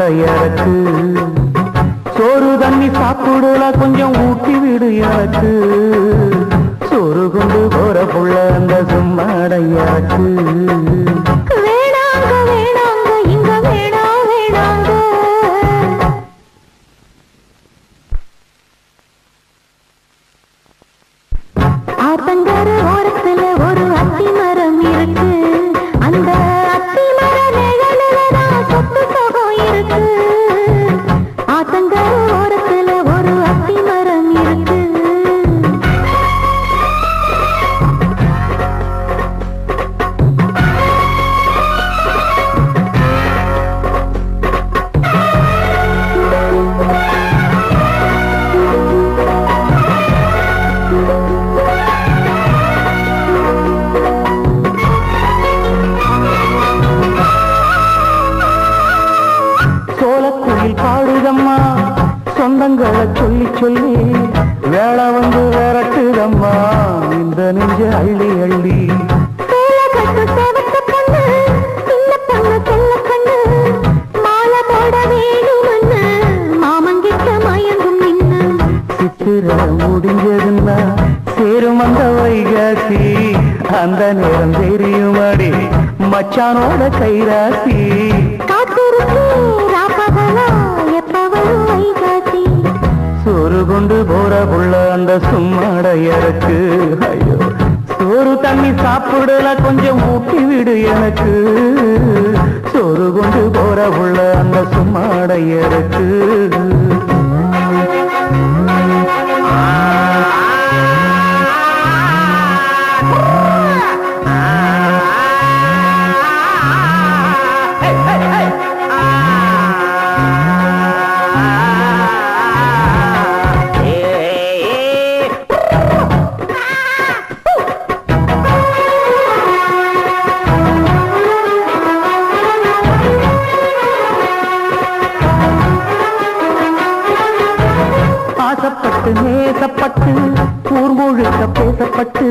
எனக்கு சோறு தண்ணி சாப்பிடுல கொஞ்சம் ஊட்டி விடு எனக்கு. சோறு கொண்டு போற புள்ள அந்த சும்மாட ஆத்தங்க சோளக்குயில் பாடுதம்மா சொந்தங்களை சொல்லி சொல்லி வேலை வந்து விரட்டுதம்மா இந்த நெஞ்ச அள்ளி அள்ளி. சித்திர முடிஞ்சதுன்னா சேரும் அந்த வைகாசி. அந்த நேரம் தெரியுமாடி மச்சானோட கைராசி? சோறு கொண்டு போற புள்ள அந்த சும்மாடையருக்கு ஐயோ சோறு தண்ணி சாப்பிடல கொஞ்சம் ஊட்டி விடு எனக்கு. சோறு கொண்டு போற புள்ள அந்த சும்மாடையருக்கு ஆசைப்பட்டு நேசப்பட்டு ஊர் முழுக்க பேசப்பட்டு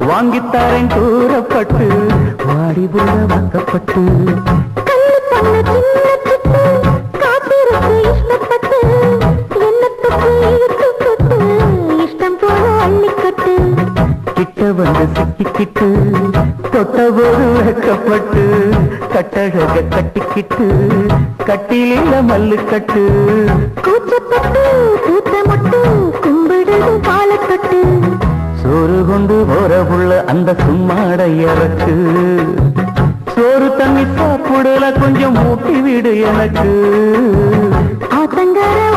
வாங்கித்தாரேன் கூறப்பட்டு வாடி வாக்கப்பட்டு. போல அள்ளிக்கட்டு. கிட்ட வந்து சிக்கிக்கிட்டு தொட்டபோது வைக்கப்பட்டு கட்டழக கட்டிக்கிட்டு கட்டிலில மல்லு கட்டு. கூச்சப்பட்டு கூத்த முட்டு கும்பிடுது காலத்தொட்டு சோறு கொண்டு போற புள்ள அந்த சும்மாடையறக்கு சோறு தண்ணி சாப்பிடல கொஞ்சம் ஊட்டி விடு எனக்கு. ஆத்தங்கர ஒரு